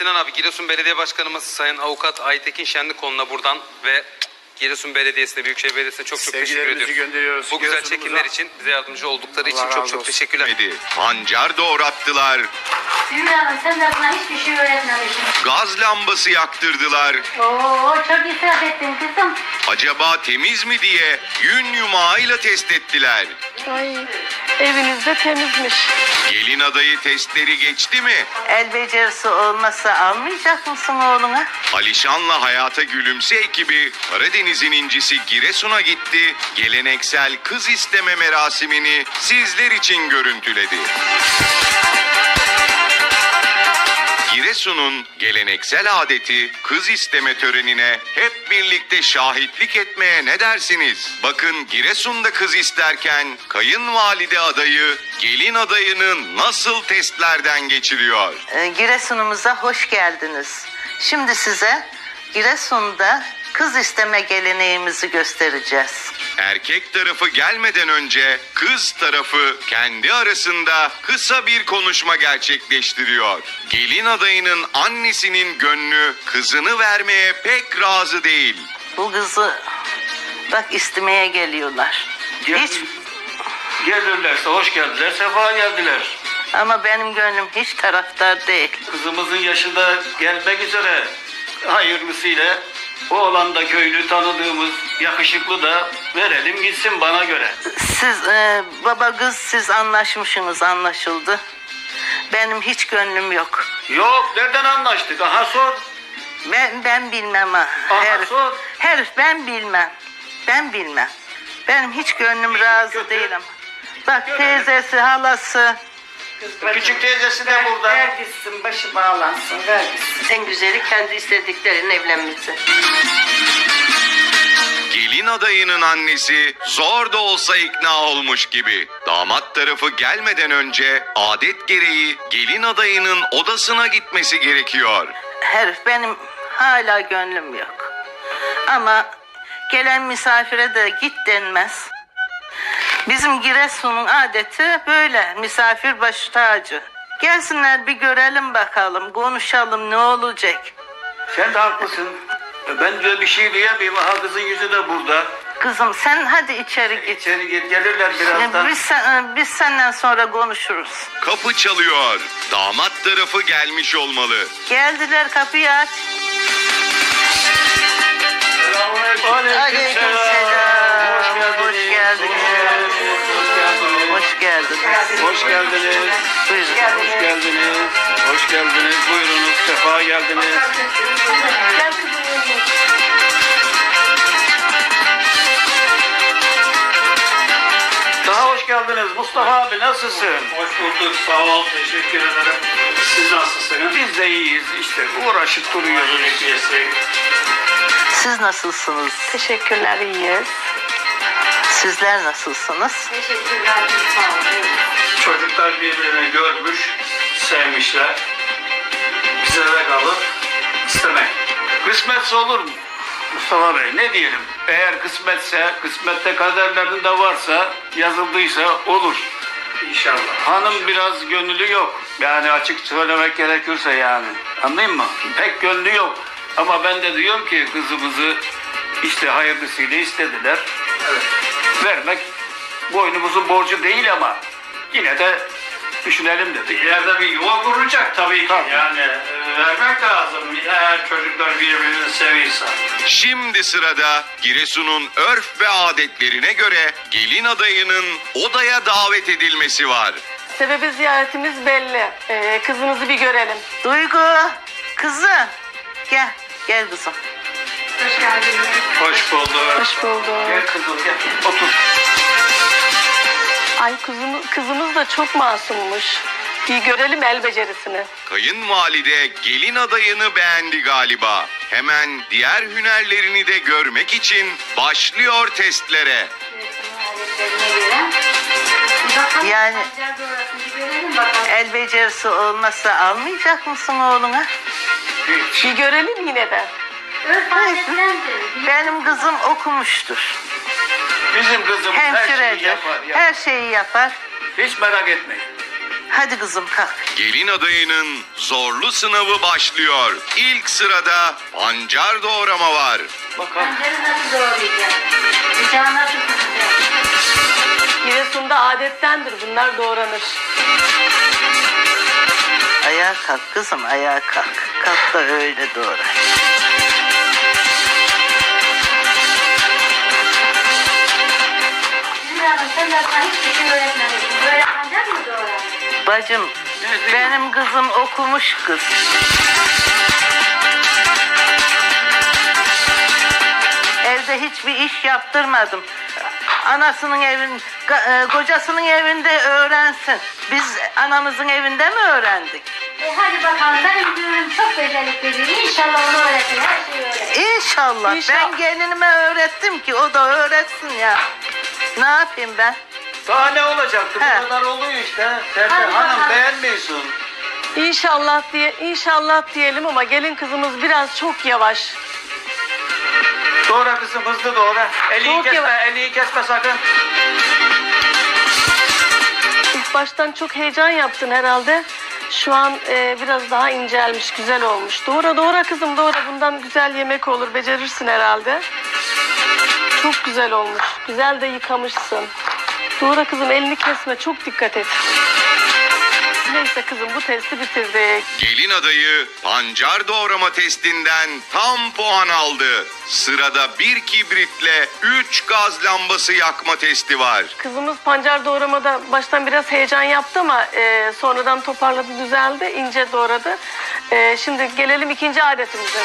Sinan abi Giresun Belediye Başkanımız Sayın Avukat Aytekin Şenlikoğlu'na buradan ve Giresun Belediyesi'ne, Büyükşehir Belediyesi'ne çok çok teşekkür ediyoruz. gönderiyoruz Bu güzel Giresun'umuza. çekimler için, bize yardımcı oldukları Allah için çok razı çok olsun. teşekkürler. Medi. Pancar doğrattılar. Zümrüt Hanım sen de buna hiçbir şey öğretmemişsin. Gaz lambası yaktırdılar. Oo çok israf ettin kızım. Acaba temiz mi diye yün yumağıyla test ettiler. Ay evinizde temizmiş. Gelin adayı testleri geçti mi? El becerisi olmasa almayacak mısın oğluna? Alişan'la Hayata Gülümse ekibi Karadeniz'in incisi Giresun'a gitti. Geleneksel kız isteme merasimini sizler için görüntüledi. Giresun'un geleneksel adeti kız isteme törenine hep birlikte şahitlik etmeye ne dersiniz? Bakın Giresun'da kız isterken kayınvalide adayı gelin adayını nasıl testlerden geçiriyor? Ee, Giresun'umuza hoş geldiniz. Şimdi size Giresun'da kız isteme geleneğimizi göstereceğiz. Erkek tarafı gelmeden önce kız tarafı kendi arasında kısa bir konuşma gerçekleştiriyor. Gelin adayının annesinin gönlü kızını vermeye pek razı değil. Bu kızı bak istemeye geliyorlar. Hiç Gelirlerse hoş geldiler, sefa geldiler. ama benim gönlüm hiç taraftar değil. Kızımızın yaşı da gelmek üzere. Hayırlısıyla oğlan da köylü tanıdığımız yakışıklı da verelim gitsin bana göre. Siz e, baba kız siz anlaşmışsınız anlaşıldı. Benim hiç gönlüm yok. Yok nereden anlaştık? Aha sor. Ben ben bilmem ha. Aha, Herif, sor. herif ben bilmem. Ben bilmem. Benim hiç gönlüm razı kötü. değil ama. Bak Görelim. teyzesi, halası. Küçük teyzesi de burada. Ver gitsin, başı bağlansın, ver gitsin. En güzeli kendi istediklerinin evlenmesi. Gelin adayının annesi zor da olsa ikna olmuş gibi. Damat tarafı gelmeden önce adet gereği gelin adayının odasına gitmesi gerekiyor. Herif benim hala gönlüm yok. Ama gelen misafire de git denmez. Bizim Giresun'un adeti böyle misafir başı tacı. Gelsinler bir görelim bakalım, konuşalım ne olacak. Sen de haklısın. Ben de bir şey diyemeyim. Aha kızın yüzü de burada. Kızım sen hadi içeri git. İçeri git gelirler birazdan. Biz, sen- biz senden sonra konuşuruz. Kapı çalıyor. Damat tarafı gelmiş olmalı. Geldiler kapıyı aç. Aleyküm selam. Hoş geldiniz. Hoş geldiniz. Buyurun. Hoş geldiniz. Hoş geldiniz. Buyurunuz. Sefa geldiniz. Daha hoş geldiniz. Mustafa abi nasılsın? Hoş bulduk. Sağ ol. Teşekkür ederim. Siz nasılsınız? Biz de iyiyiz. İşte uğraşıp duruyoruz. Siz nasılsınız? Teşekkürler iyiyiz. Sizler nasılsınız? Teşekkürler. Sağ olun. Çocuklar birbirini görmüş, sevmişler. Bize de kalıp istemek. Kısmetse olur mu? Mustafa Bey ne diyelim? Eğer kısmetse, kısmette kaderlerinde varsa, yazıldıysa olur. İnşallah. Hanım biraz gönüllü yok. Yani açık söylemek gerekirse yani. Anlayın mı? Pek gönlü yok. Ama ben de diyorum ki kızımızı işte hayırlısıyla istediler. Evet. Vermek boynumuzun borcu değil ama yine de düşünelim dedik. İleride bir yuva kurulacak tabii ki. Tabii. Yani e, vermek lazım. Eğer çocuklar birbirini seviyorsa. Şimdi sırada Giresun'un örf ve adetlerine göre gelin adayının odaya davet edilmesi var. Sebebi ziyaretimiz belli. Ee, kızınızı bir görelim. Duygu, kızım. Gel, gel kızım. Hoş geldiniz. Hoş bulduk. Hoş bulduk. Gel kızım gel. Otur. Ay kızımız, kızımız da çok masummuş. Bir görelim el becerisini. Kayınvalide gelin adayını beğendi galiba. Hemen diğer hünerlerini de görmek için başlıyor testlere. Yani-. El becerisi olmasa almayacak mısın oğluna? Bir görelim yine de. Benim kızım okumuştur. Bizim kızımız her şeyi yapar. ya. Her şeyi yapar. Hiç merak etmeyin. Hadi kızım kalk. Gelin adayının zorlu sınavı başlıyor. İlk sırada pancar doğrama var. Bakalım. Pancarı nasıl doğrayacağım? Bıçağı nasıl tutacağım? Giresun'da adettendir bunlar doğranır. Ayağa kalk kızım ayağa kalk. Kalk da öyle doğru. Hanım sen hiçbir şey öğretmemişsin. Bacım benim kızım okumuş kız. Evde hiçbir iş yaptırmadım. Anasının evin, e, kocasının evinde öğrensin. Biz anamızın evinde mi öğrendik? E hadi bakalım benim düğünüm çok becerikli biri. İnşallah onu öğretir. Her şeyi öğretir. İnşallah. İnşallah. Ben gelinime öğrettim ki o da öğretsin ya. Ne yapayım ben? Daha ne olacaktı? He. Bu kadar oluyor işte. Serpil Hadi Hanım bakalım. beğenmiyorsun. İnşallah diye inşallah diyelim ama gelin kızımız biraz çok yavaş. Doğra kızım hızlı doğra. Eliyi Çok kesme, yavaş. eliyi kesme sakın. İlk baştan çok heyecan yaptın herhalde. Şu an e, biraz daha incelmiş, güzel olmuş. Doğra doğra kızım doğra. Bundan güzel yemek olur. Becerirsin herhalde. Çok güzel olmuş. Güzel de yıkamışsın. Doğra kızım elini kesme. Çok dikkat et. Neyse kızım bu testi bitirdik. Gelin adayı pancar doğrama testinden tam puan aldı. Sırada bir kibritle 3 gaz lambası yakma testi var. Kızımız pancar doğramada baştan biraz heyecan yaptı ama e, sonradan toparladı, düzeldi, ince doğradı. E, şimdi gelelim ikinci adetimize.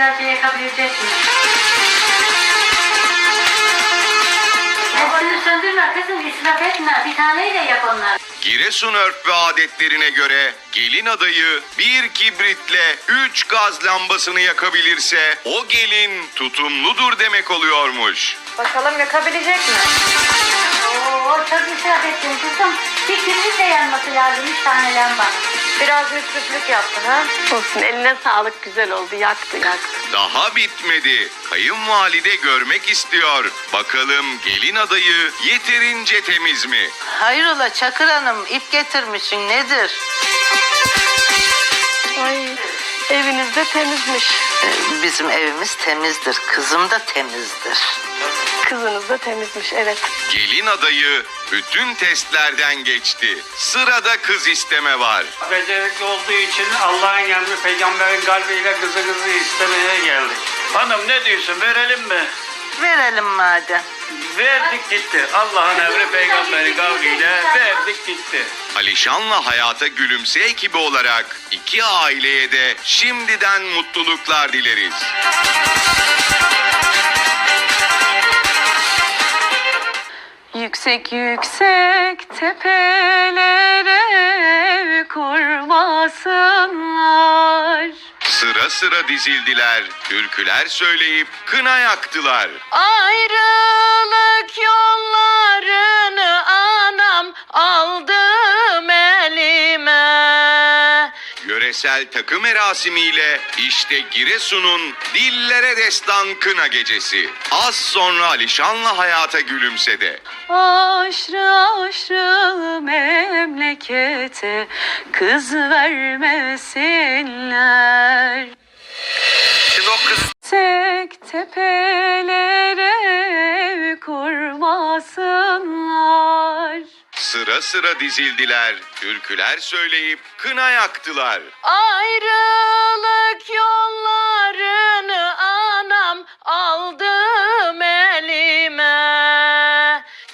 Güzelce yakabilecek mi? Hepsini söndürme kızım israf etme. Bir taneyle yap onları. Giresun örf ve adetlerine göre gelin adayı bir kibritle 3 gaz lambasını yakabilirse o gelin tutumludur demek oluyormuş. Bakalım yakabilecek mi? Çok israf ettin kızım. Bir kibrit de yanması lazım. Üç tane lamba. Biraz müsriflik yaptın ha? Olsun eline sağlık güzel oldu yaktı yaktı. Daha bitmedi. Kayınvalide görmek istiyor. Bakalım gelin adayı yeterince temiz mi? Hayrola Çakır Hanım ip getirmişsin nedir? Ay evinizde temizmiş. Ee, Bizim evimiz temizdir. Kızım da temizdir. Kızınız da temizmiş evet. Gelin adayı bütün testlerden geçti. Sırada kız isteme var. Becerikli olduğu için Allah'ın emri peygamberin kalbiyle kızı kızı istemeye geldik. Hanım ne diyorsun verelim mi? Verelim madem. Verdik gitti. Allah'ın emri peygamberin kavliyle verdik gitti. Alişan'la Hayata Gülümse ekibi olarak iki aileye de şimdiden mutluluklar dileriz. Yüksek yüksek tepelere kurmasınlar. Sıra sıra dizildiler, türküler söyleyip kına yaktılar. Ayrılık yollarını anam aldım elime. Yöresel takım merasimiyle işte Giresun'un dillere destan kına gecesi. Az sonra Alişan'la Hayata Gülümse'de. Aşrı aşrı memlekete kız vermesinler. Şimdi o kız Tek tepelere kurmasınlar. Sıra sıra dizildiler, türküler söyleyip kına yaktılar. Ayrılık yollarını anam aldım elime.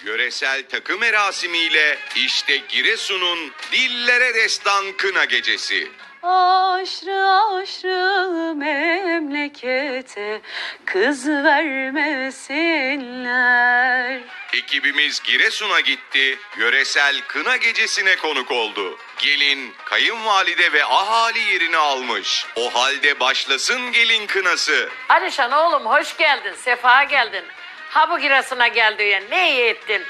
Yöresel takım merasimiyle işte Giresun'un dillere destan kına gecesi. Aşrı aşrı memlekete kız vermesinler. Ekibimiz Giresun'a gitti, yöresel kına gecesine konuk oldu. Gelin, kayınvalide ve ahali yerini almış. O halde başlasın gelin kınası. Alişan oğlum hoş geldin, sefa geldin. Ha bu Giresun'a geldi ya ne iyi ettin.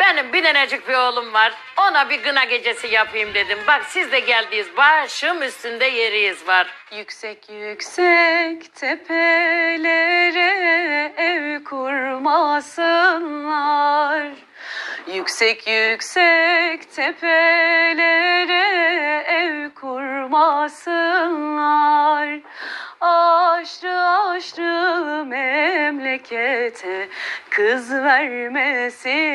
Benim bir tanecik bir oğlum var. Ona bir gına gecesi yapayım dedim. Bak siz de geldiniz. Başım üstünde yeriyiz var. Yüksek yüksek tepelere ev kurmasınlar. Yüksek yüksek tepelere ev kurmasınlar. Aşrı aşrı memlekete kız vermesinler.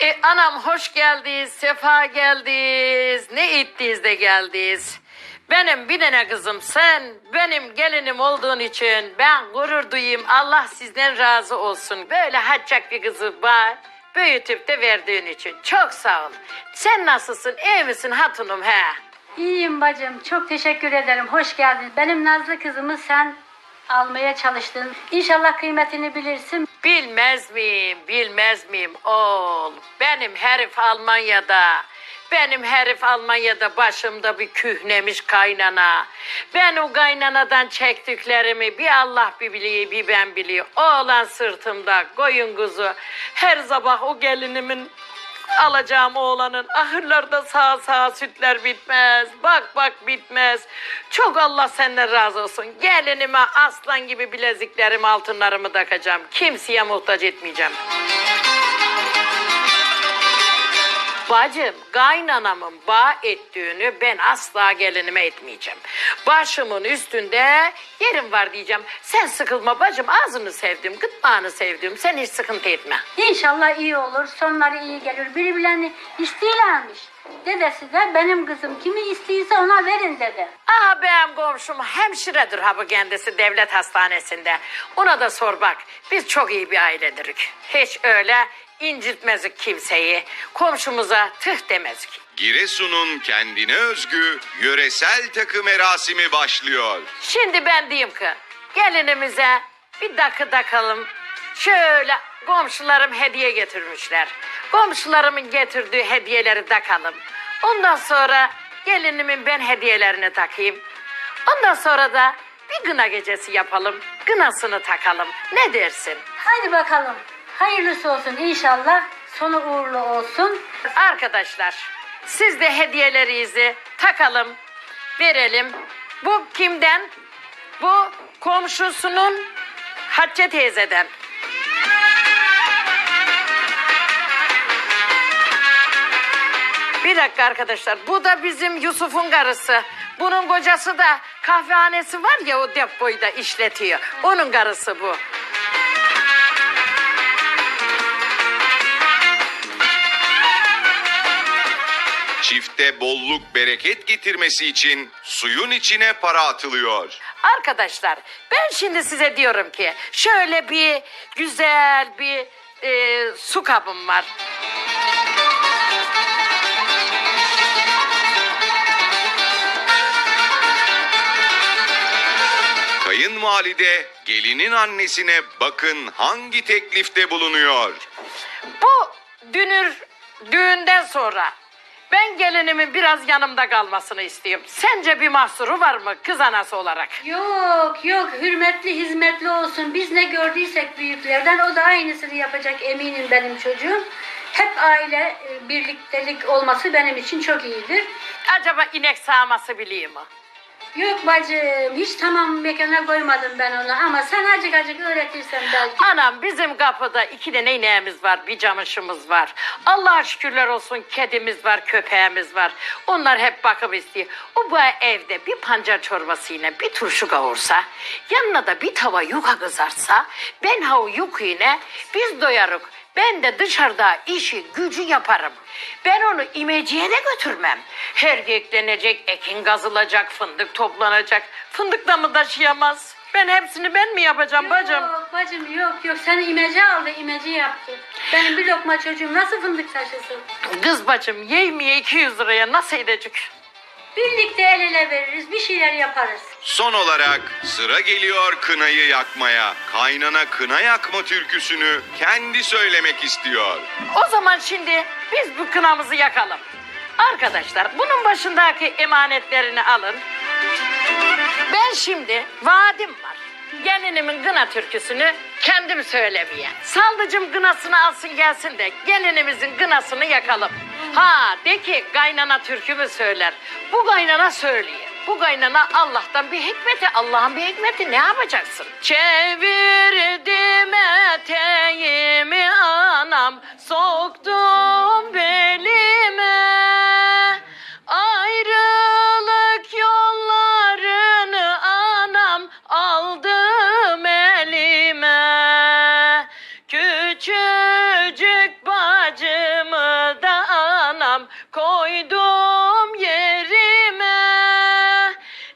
E, anam hoş geldiniz, sefa geldiniz. Ne ittiniz de geldiniz. Benim bir tane kızım sen benim gelinim olduğun için ben gurur duyayım. Allah sizden razı olsun. Böyle haccak bir kızı var. Büyütüp de verdiğin için. Çok sağ ol. Sen nasılsın? İyi misin hatunum he? İyiyim bacım. Çok teşekkür ederim. Hoş geldin. Benim Nazlı kızımı sen almaya çalıştın. İnşallah kıymetini bilirsin. Bilmez miyim, bilmez miyim oğul? Benim herif Almanya'da. Benim herif Almanya'da başımda bir kühnemiş kaynana. Ben o kaynanadan çektiklerimi bir Allah bir biliyor, bir ben biliyor. Oğlan sırtımda, koyun kuzu. Her sabah o gelinimin alacağım oğlanın ahırlarda sağ sağ sütler bitmez. Bak bak bitmez. Çok Allah senden razı olsun. Gelinime aslan gibi bileziklerimi altınlarımı takacağım. Kimseye muhtaç etmeyeceğim. Bacım, kaynanamın bağ ettiğini ben asla gelinime etmeyeceğim. Başımın üstünde yerim var diyeceğim. Sen sıkılma bacım, ağzını sevdim, gıdmağını sevdim. Sen hiç sıkıntı etme. İnşallah iyi olur. Sonları iyi gelir. Birbirlerini istiyorlarmış. Dedesi de benim kızım kimi istiyorsa ona verin dedi. Aha benim komşum hemşiredir ha bu kendisi devlet hastanesinde. Ona da sor bak. Biz çok iyi bir ailedirik. Hiç öyle incitmezdik kimseyi. Komşumuza tıh demezdik. Giresun'un kendine özgü yöresel takı merasimi başlıyor. Şimdi ben diyeyim ki gelinimize bir dakı takalım. Şöyle komşularım hediye getirmişler. Komşularımın getirdiği hediyeleri takalım. Ondan sonra gelinimin ben hediyelerini takayım. Ondan sonra da bir gına gecesi yapalım. Gınasını takalım. Ne dersin? Hadi bakalım. Hayırlısı olsun inşallah. Sonu uğurlu olsun. Arkadaşlar siz de hediyelerinizi takalım, verelim. Bu kimden? Bu komşusunun Hatice teyzeden. Bir dakika arkadaşlar. Bu da bizim Yusuf'un karısı. Bunun kocası da kahvehanesi var ya o depoyu da işletiyor. Onun karısı bu. Çifte bolluk bereket getirmesi için suyun içine para atılıyor. Arkadaşlar ben şimdi size diyorum ki şöyle bir güzel bir e, su kabım var. Kayınvalide gelinin annesine bakın hangi teklifte bulunuyor. Bu dünür düğünden sonra ben gelinimin biraz yanımda kalmasını istiyorum. Sence bir mahsuru var mı kız anası olarak? Yok yok hürmetli hizmetli olsun. Biz ne gördüysek büyüklerden o da aynısını yapacak eminim benim çocuğum. Hep aile e, birliktelik olması benim için çok iyidir. Acaba inek sağması biliyor mu? Yok bacım hiç tamam mekana koymadım ben onu ama sen acık acık öğretirsen belki. Anam bizim kapıda iki tane ineğimiz var, bir camışımız var. Allah'a şükürler olsun kedimiz var, köpeğimiz var. Onlar hep bakım istiyor. O bu evde bir pancar çorbasıyla bir turşu kavursa, yanına da bir tava yuka kızarsa, ben ha o yukuyla biz doyarık. Ben de dışarıda işi gücü yaparım. Ben onu imeciye de götürmem. Her eklenecek, ekin gazılacak, fındık toplanacak. Fındık da mı taşıyamaz? Ben hepsini ben mi yapacağım bacım? Yok bacım yok yok seni imece aldı imece yaptı. Benim bir lokma çocuğum nasıl fındık taşısın? Kız bacım yemeye 200 liraya nasıl edecek? Birlikte el ele veririz bir şeyler yaparız. Son olarak sıra geliyor kınayı yakmaya. Kaynana kına yakma türküsünü kendi söylemek istiyor. O zaman şimdi biz bu kınamızı yakalım. Arkadaşlar bunun başındaki emanetlerini alın. Ben şimdi vaadim var. gelinimin gına türküsünü kendim söylemeye. Saldıcım gınasını alsın gelsin de gelinimizin gınasını yakalım. Ha de ki kaynana türkü mü söyler? Bu kaynana söylüyor. Bu kaynana Allah'tan bir hikmeti, Allah'ın bir hikmeti ne yapacaksın? Çevirdim eteğimi anam, soktum belime. Koydum yerime.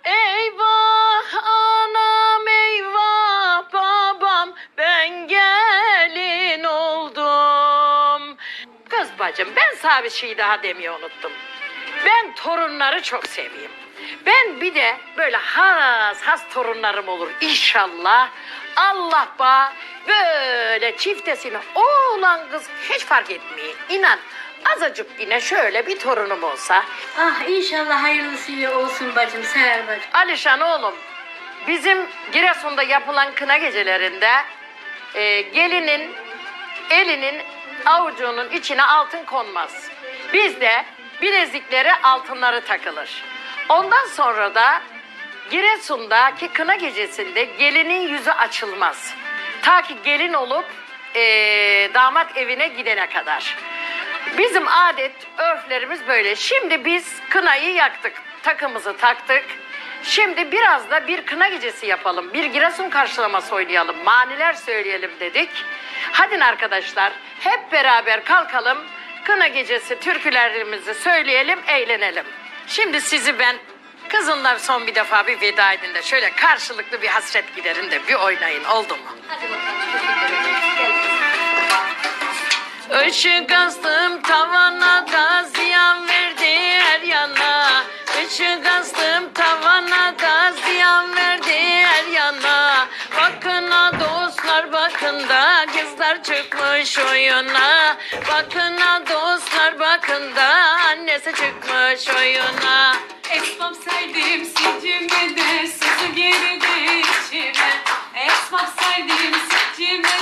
Eyvah anam eyvah babam ben gelin oldum. Kız bacım ben sana bir şey daha demeyi unuttum. Ben torunları çok seveyim. Ben bir de böyle has has torunlarım olur inşallah. Allah ba böyle çiftesine oğlan kız hiç fark etmiyor. İnan azıcık yine şöyle bir torunum olsa. Ah inşallah hayırlısıyla olsun bacım, seher bacım. Alişan oğlum bizim Giresun'da yapılan kına gecelerinde e, gelinin elinin avucunun içine altın konmaz. Bizde bilezikleri altınları takılır. Ondan sonra da Giresun'daki kına gecesinde gelinin yüzü açılmaz. Ta ki gelin olup e, damat evine gidene kadar. Bizim adet, örflerimiz böyle. Şimdi biz kınayı yaktık, takımızı taktık. Şimdi biraz da bir kına gecesi yapalım. Bir Giresun karşılaması oynayalım. Maniler söyleyelim dedik. Hadi arkadaşlar hep beraber kalkalım. Kına gecesi türkülerimizi söyleyelim, eğlenelim. Şimdi sizi ben kızınlar son bir defa bir veda edin de şöyle karşılıklı bir hasret giderin de bir oynayın oldu mu? Hadi bakalım. Işık astım tavana da ziyan verdi her yana. Işık astım tavana da ziyan verdi her yana. Bakın ha dostlar bakın da kızlar çıkmış oyuna. Bakın ha dostlar bakın da annesi çıkmış oyuna. Esmam saydım sicime de sızı girdi içime Esmam saydım sicime